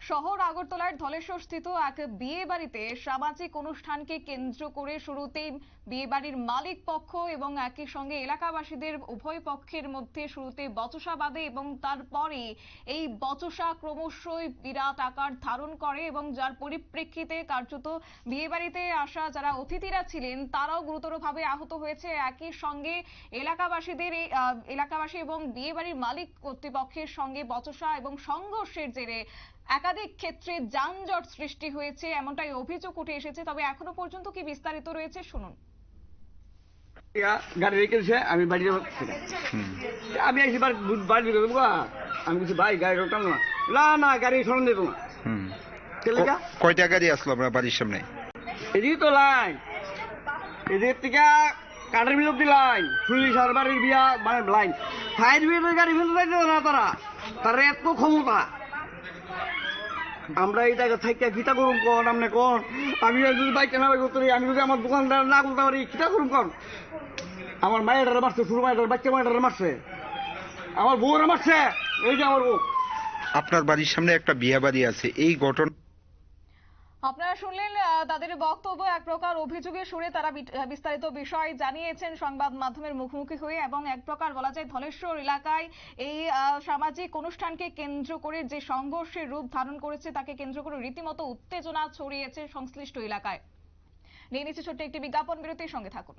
শহর আগরতলার ধলেশ্বর স্থিত এক বিয়ে বাড়িতে সামাজিক অনুষ্ঠানকে কেন্দ্র করে শুরুতেই বিয়ে বাড়ির মালিক পক্ষ এবং একই সঙ্গে এলাকাবাসীদের উভয় পক্ষের মধ্যে শুরুতে বচসা বাঁধে এবং তারপরে এই বচসা ক্রমশই বিরাট আকার ধারণ করে এবং যার পরিপ্রেক্ষিতে কার্যত বিয়ে বাড়িতে আসা যারা অতিথিরা ছিলেন, তারাও গুরুতরভাবে আহত হয়েছে। একই সঙ্গে এলাকাবাসীদের এই এলাকাবাসী এবং বিয়ে বাড়ির মালিক কর্তৃপক্ষের সঙ্গে বচসা এবং সংঘর্ষের জেরে একাধিক ক্ষেত্রে যানজট সৃষ্টি হয়েছে এমনটাই অভিযোগ উঠে এসেছে। তবে এখনও পর্যন্ত কি বিস্তারিত রয়েছে শুনুন। গাড়ি রেখে দিছে আমি বাড়ি আমি আইসি বাড়ি দেবো আমি কিছু ভাই গাড়ি না। না না গাড়ি সরণ? ক- কয়টা গাড়ি আসলো আপনার বাড়ির সামনে? এদিকে তো লাইন। এদিক থেকে কাঠের বিল অব্দি লাইন। বাড়ির বিয়া মানে লাইন। ফায়ার ব্রিগেডের গাড়ি ফেলতে না তারা। তারা এত ক্ষমতা। আমরা এই জায়গা থেকে কিতা করুন কন আপনি কন আমি যদি বাইকটা না করতে আমি যদি আমার দোকানদার না করতে পারি কিতা করুন কন আমার মায়ের মারছে শুরু মায়ের বাচ্চা মায়ের মারছে। আমার বউরা মারছে। এই যে আমার বউ। আপনার বাড়ির সামনে একটা বিয়ে বাড়ি আছে, এই ঘটনা আপনারা শুনলেন তাদের বক্তব্য এক প্রকার অভিযোগে সুরে তারা বিস্তারিত বিষয় জানিয়েছেন সংবাদ মাধ্যমের মুখোমুখি হয়ে এবং এক প্রকার বলা যায় ধলেশ্বর এলাকায় এই সামাজিক অনুষ্ঠানকে কেন্দ্র করে যে সংঘর্ষের রূপ ধারণ করেছে তাকে কেন্দ্র করে রীতিমতো উত্তেজনা ছড়িয়েছে সংশ্লিষ্ট এলাকায়। নিয়ে নিচ্ছে ছোট্ট একটি বিজ্ঞাপন বিরতির সঙ্গে থাকুন।